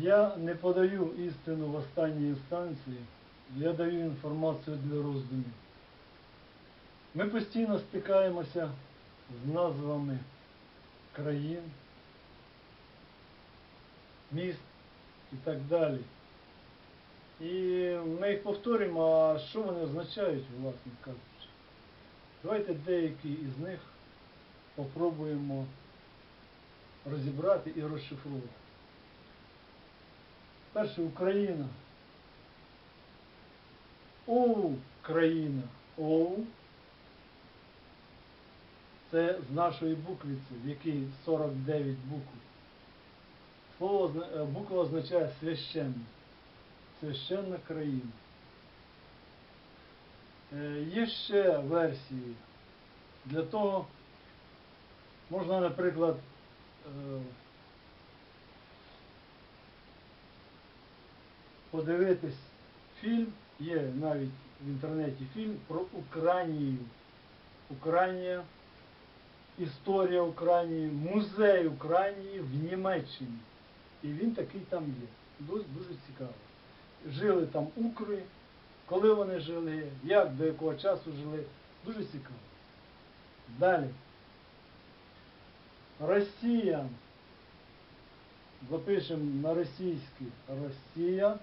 Я не подаю істину в останній інстанції, я даю інформацію для роздумів. Ми постійно стикаємося з назвами країн, міст і так далі. І ми їх повторюємо, а що вони означають, власне кажучи. Давайте деякі із них попробуємо розібрати і розшифрувати. Перше Україна. Україна. Оу. Це з нашої буквиці, в якій 49 букв. Слово е, буква означає священна. Священна країна. Е, Є ще версії. Для того можна, наприклад, подивитись фільм, є навіть в інтернеті фільм про Українію. Українія, історія Українії, музей Українії в Німеччині. І він такий там є. Дуже, дуже цікаво. Жили там укри, коли вони жили, як, до якого часу жили. Дуже цікаво. Далі. Росія. Запишемо на російський Росія.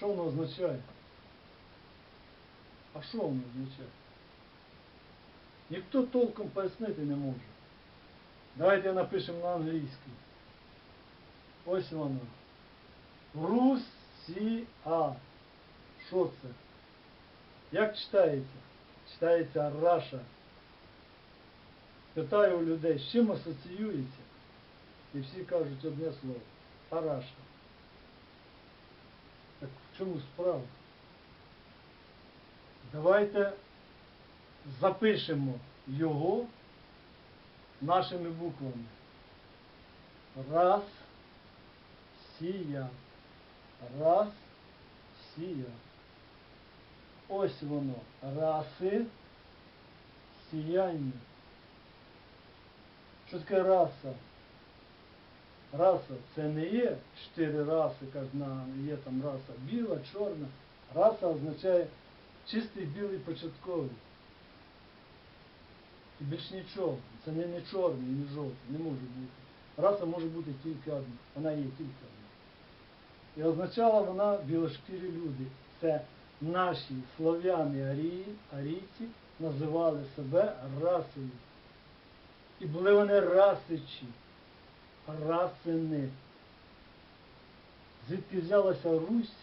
Що воно означає? А що воно означає? Ніхто толком пояснити не може. Давайте напишемо на англійський. Ось воно. Русія. Що це? Як читається? Читається Раша. Питаю у людей, з чим асоціюється? І всі кажуть одне слово. Параша. Чому справа? Давайте запишемо його нашими буквами. Раз, сія. Раз, сія. Ось воно. Раси, сіяння. Що таке раса? Раса це не є чотири раси, як на є там раса біла, чорна. Раса означає чистий білий початковий. І більш нічого. Це не, не чорний, не жовтий, не може бути. Раса може бути тільки одна. Вона є тільки одна. І означала вона білошкірі люди. Це наші слов'яни арії, арійці називали себе расою. І були вони расичі, расини. Звідки взялася Русь?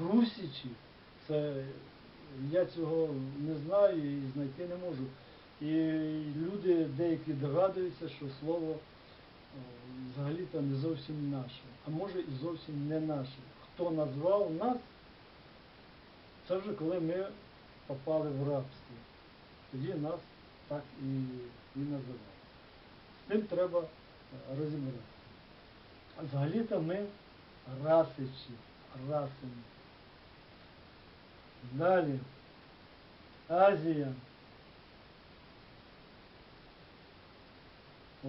Русичі. Це я цього не знаю і знайти не можу. І люди деякі догадуються, що слово е, взагалі-то не зовсім наше, а може і зовсім не наше. Хто назвав нас, це вже коли ми попали в рабство. Тоді нас так і, і називали. Тим треба е, розібратися. Взагалі-то ми расичі, расини. Далі. Азія.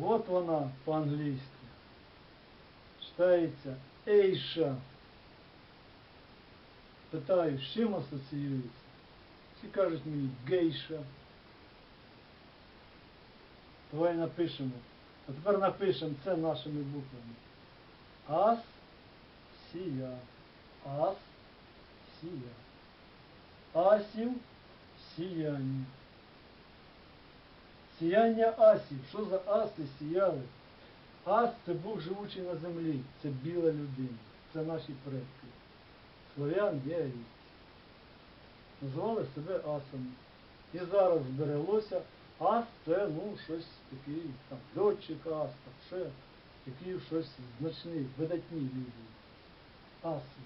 От вона по-англійськи. Читається Ейша. Питаю, з чим асоціюється? Всі кажуть мені гейша. Давай напишемо. А тепер напишемо це нашими буквами. Ас сія. Ас сія. Асів сіяння. Сіяння асів. Що за аси сіяли? Ас це Бог живучий на землі. Це біла людина. Це наші предки. Слов'ян є арійці. Називали себе асами. І зараз збереглося ас це ну щось такий там льотчик ас, там ще такі щось значні, видатні люди. Аси.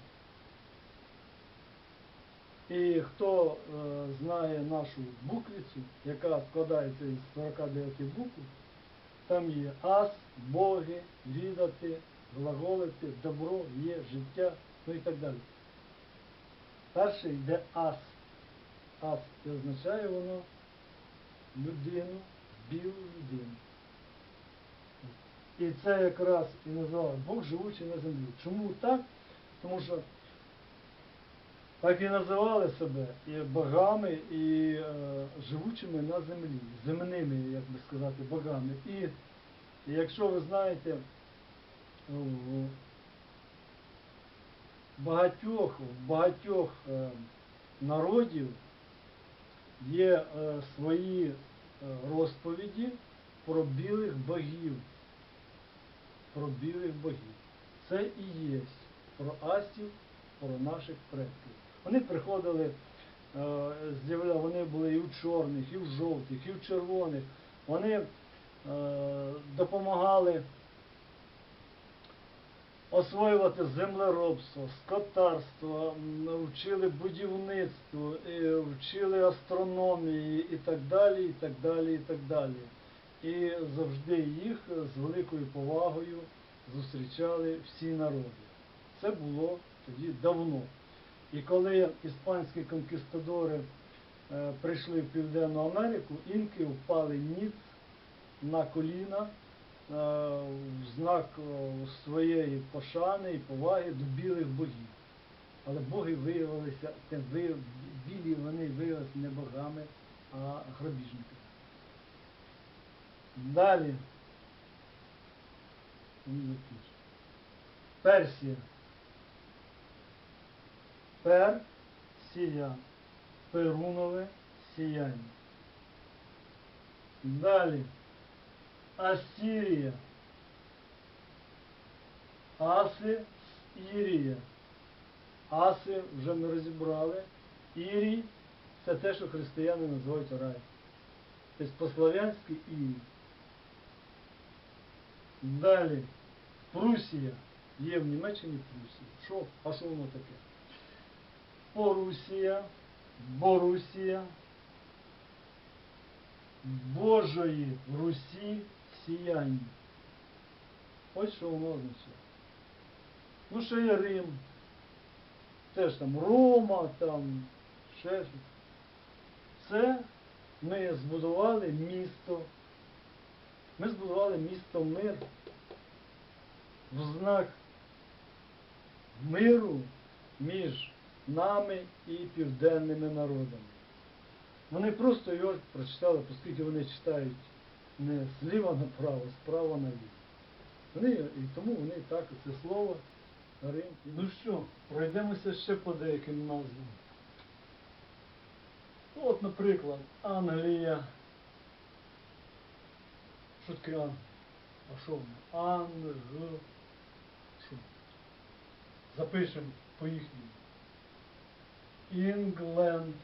І хто е, знає нашу буквицю, яка складається із 49 букв, там є ас, боги, відати, глаголити, добро, є, життя, ну і так далі. Перше йде ас. Ас і означає воно людину, білу людину. І це якраз і називали Бог живучий на землі. Чому так? Тому що так і називали себе і богами, і е, живучими на землі, земними, як би сказати, богами. І, і якщо ви знаєте, в багатьох, в багатьох е, народів є е, свої розповіді про білих богів. Про білих богів. Це і є про астів, про наших предків. Вони приходили, е, вони були і в чорних, і в жовтих, і в червоних. Вони е, допомагали освоювати землеробство, скотарство, вчили будівництву, вчили астрономії і так далі, і так далі, і так далі. І завжди їх з великою повагою зустрічали всі народи. Це було тоді давно. І коли іспанські конкістадори е, прийшли в Південну Америку, інки впали ніц на коліна е, в знак е, своєї пошани і поваги до білих богів. Але боги виявилися, те білі вони виявилися не богами, а грабіжниками. Далі. Персія. Персія. Перунове сіяння. Далі. Ассирія. Аси, Ірія. Аси вже ми розібрали. Ірій це те, що християни називають рай. Тобто по-слав'янськи Ірій. Далі. Прусія. Є в Німеччині Прусія. Що? А що воно таке? Порусія, Борусія, Божої Русі сіяння. Ось що воно означає. Ну, ще є Рим. Теж там Рома, там ще щось. Це ми збудували місто. Ми збудували місто мир в знак миру між нами і південними народами. Вони просто його прочитали, оскільки вони читають не зліва направо, справа наліво. Вони, і тому вони так це слово Рим. Ну що, пройдемося ще по деяким назвам. Ну, От, наприклад, Англія. Що таке Ан? А що воно? Анг. Що? Запишемо по їхньому. Інгленд.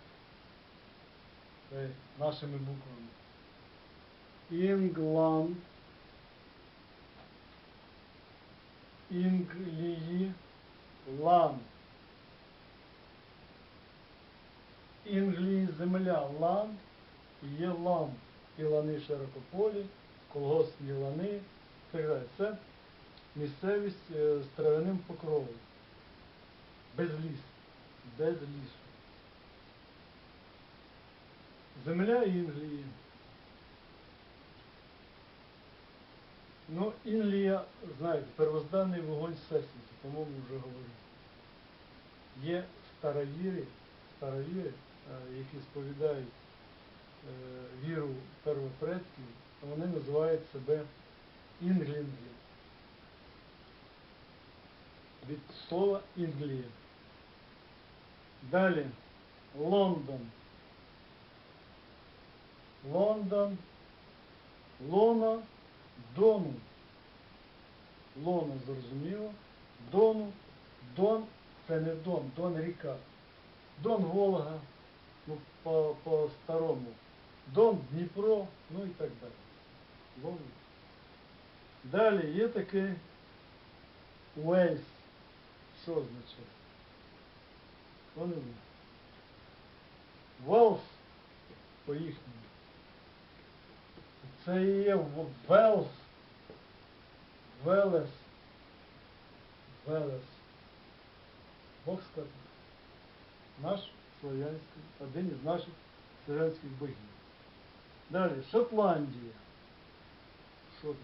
Нашими буквами. Інгланд. Інглії. Лан. Інглії земля лан, є лан. І лани широкополі, колгоспні лани. Так далі. Це місцевість е, з травяним покровом. Без лісу. Без лісу. Земля Інглії. Ну, Інлія, знаєте, первозданний вогонь Всесвіту, по-моєму, вже говорив. Є старовіри, старовіри, е, які сповідають е, віру первопредків, вони називають себе інглінги. Від слова Інглія. Далі Лондон. Лондон. Лона Дону. Лона зрозуміло. Дону. Дон це не Дон, Дон ріка. Дон Волга, ну, по, по старому. Дон Дніпро, ну і так далі. Лондон. Далі є таке Уельс. Що означає? Знає? Велс по їхньому. Це є Велс. Велес. Велес. Бог сказав. Наш слов'янський, один із наших слов'янських богів. Далі, Шотландія. Що таке?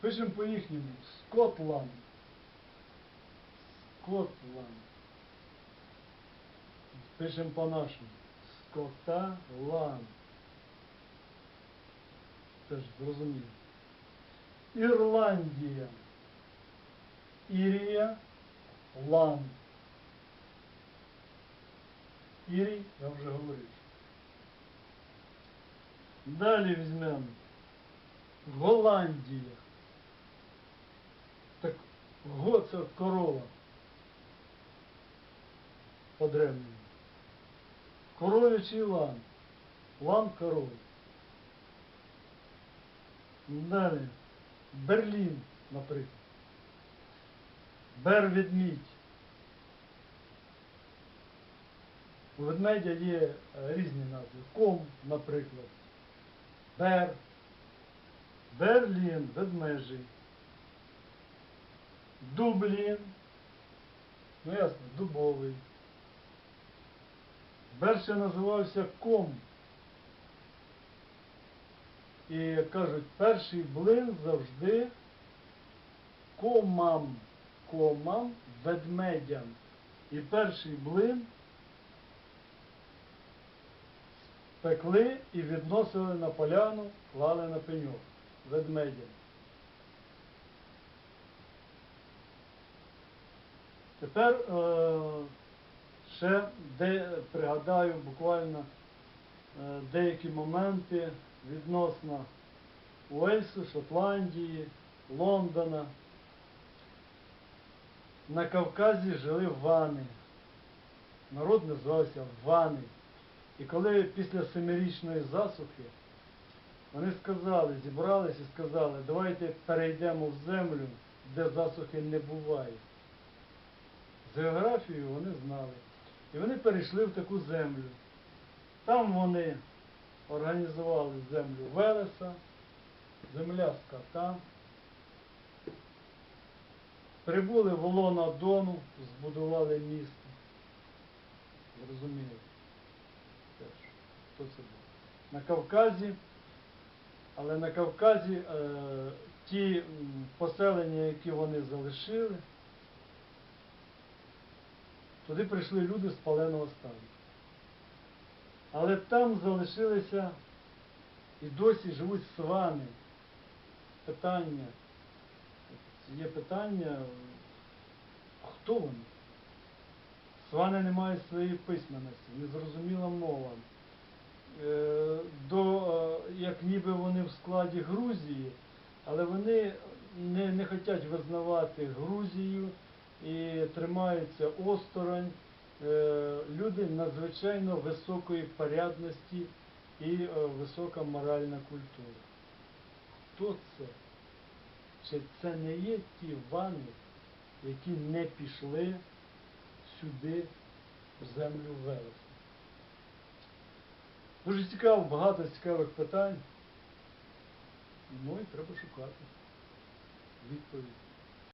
Пишемо по їхньому. Скотланд. Скотланд. Пишемо по-нашому. Скоталанд. Теж зрозуміло. Ірландія. Ірія. Ланд. Ірій, я вже говорив. Далі візьмемо. Голландія. Так го це корова. По-древньому. Коров'ячий лан. Лан корови. Далі. Берлін, наприклад. Бер ведмідь. У ведмедя є е, різні назви. Ком, наприклад. Бер. Берлін, ведмежий. Дублін. Ну ясно, дубовий. Бер ще називався ком. І як кажуть, перший блин завжди комам. Комам ведмедям. І перший блин пекли і відносили на поляну, клали на пеньок ведмедям. Тепер е, ще де, пригадаю буквально е, деякі моменти відносно Уельсу, Шотландії, Лондона. На Кавказі жили вани. Народ називався вани. І коли після семирічної засухи вони сказали, зібрались і сказали, давайте перейдемо в землю, де засухи не буває. З географією вони знали. І вони перейшли в таку землю. Там вони організували землю Велеса, земля скота. Прибули в Олона Дону, збудували місто. Зрозуміли. Хто це був. На Кавказі, але на Кавказі е, ті поселення, які вони залишили, туди прийшли люди з паленого стану. Але там залишилися і досі живуть свани. Питання. Є питання, хто вони? Свани не мають своєї письменності, незрозуміла мова. Е, До, е, як ніби вони в складі Грузії, але вони не, не хочуть визнавати Грузію і тримаються осторонь. Е, Люди надзвичайно високої порядності і е, висока моральна культура. Хто це? Чи це не є ті вани, які не пішли сюди, в землю Велеса? Дуже цікаво, багато цікавих питань. Ну і треба шукати відповідь.